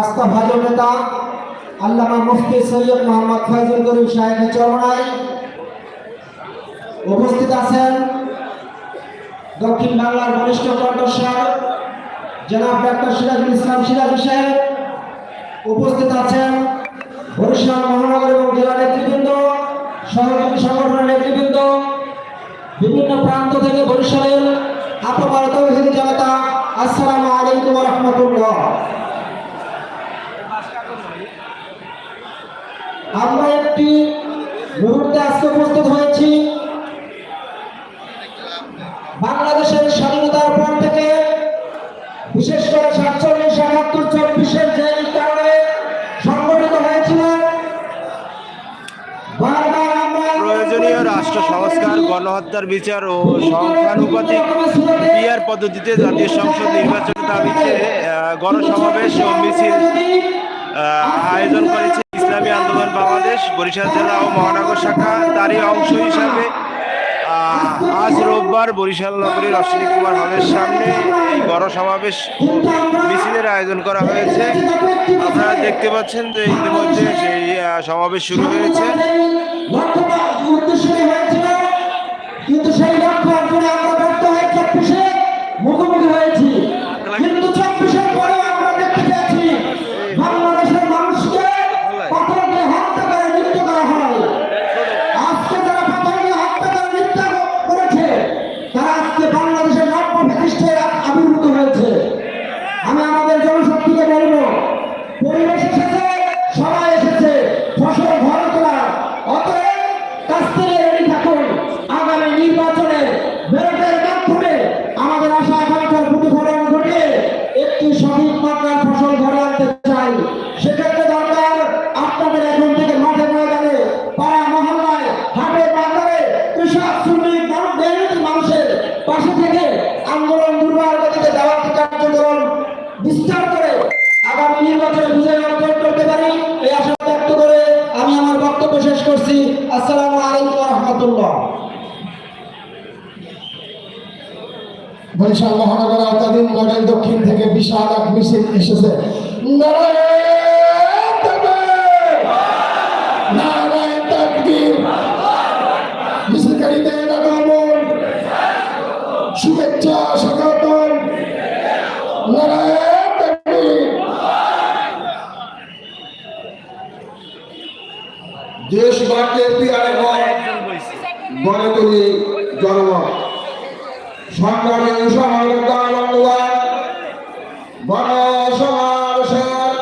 আস্থা ভাজন নেতা, আল্লামা মুফতি সৈয়দ মোহাম্মদ ফয়জুল করিম সাহেবের চরমায় উপস্থিত আছেন দক্ষিণ বাংলার বরিষ্ঠ কণ্ঠস্বর, জনাব ডাক্তার সিরাজুল ইসলাম সিরাজ সাহেব উপস্থিত আছেন। বরিশাল মহানগর এবং জেলা নেতৃবৃন্দ, সহযোগী সংগঠনের নেতৃবৃন্দ, বিভিন্ন প্রান্ত থেকে বরিশালের আপামার তৌহিদ জনতা, আসসালামু আলাইকুম রহমতুল্লাহ আমরা একটি মুহূর্তে আজকে উপস্থিত হয়েছি। বাংলাদেশের স্বাধীনতার পর থেকে বিশেষ করে সাতচল্লিশ একাত্তর চব্বিশের যে কারণে সংগঠিত হয়েছিল প্রয়োজনীয় রাষ্ট্র সংস্কার গণহত্যার বিচার ও সংখ্যানুপাতিক পিআর পদ্ধতিতে জাতীয় সংসদ নির্বাচনের দাবিতে গণসমাবেশ ও মিছিল আয়োজন করেছে। ইসলামী আন্দোলন বাংলাদেশ, বরিশাল জেলা ও মহানগর শাখা তারই অংশ হিসাবে আজ রোববার বরিশাল নগরীর অশ্বিনী কুমার হলের সামনে এই গণসমাবেশ ও মিছিলের আয়োজন করা হয়েছে। আপনারা দেখতে পাচ্ছেন যে ইতিমধ্যে সেই সমাবেশ শুরু হয়েছে। কিন্তু সেই সেক্ষেত্রে দরকার আপনাদের এখন থেকে মাঠে ময়দানে পাড়া মহল্লায় হাটে বাজারে কৃষক, শ্রমিক, মানুষ মানুষের পাশে থেকে আন্দোলন দুর্বার গতিতে দেওয়ার কার্যক্রম বিস্তার করে আগামী নির্বাচনে বিজয় অর্জন করতে পারি। এই আশা ব্যক্ত করে আমি আমার বক্তব্য শেষ করছি। আসসালামু আলাইকুম রহমতুল্লাহ। বরিশাল মহানগর আওতাধীন মডেল দক্ষিণ থেকে বিশাল এক মিছিল এসেছে! দেশ বাড়তে পিয়ারে হয় মনে করি জনমত। সংগ্রামী সমালোচনা গণ সমাবেশের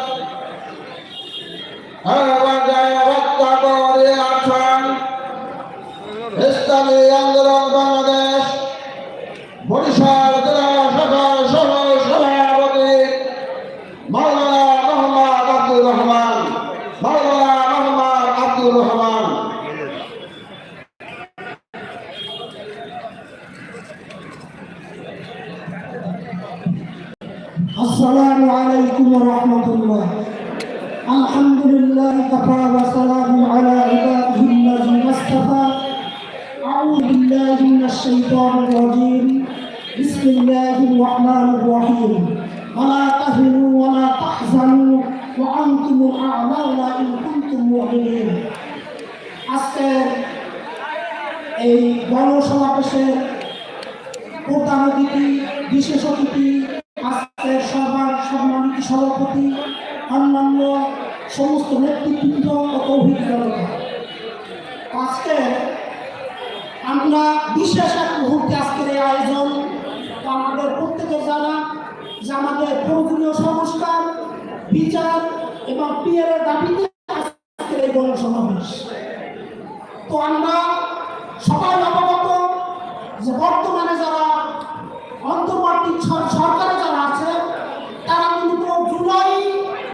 বক্তা করে আছেন ইসলামী আন্দোলন السلام عليكم ورحمة الله الحمد لله كفى وسلام على عباده الذين اصطفى أعوذ بالله من الشيطان الرجيم بسم الله الرحمن الرحيم ولا تهنوا ولا تحزنوا وأنتم الأعلون إن كنتم مؤمنين আজকের এই গণসমাবেশের প্রধান অতিথি বিশেষ অতিথি আজকের সভার সম্মানিত সভাপতি, অন্যান্য সমস্ত নেতৃবৃন্দ তৌহিদ আজকে আমরা বিশেষ এক মুহূর্তে আজকের এই আয়োজন আমাদের প্রত্যেকের জানা যে আমাদের প্রয়োজনীয় সংস্কার, বিচার এবং পিয়ারের দাবিতে আজকের এই গণসমাবেশ। তো আমরা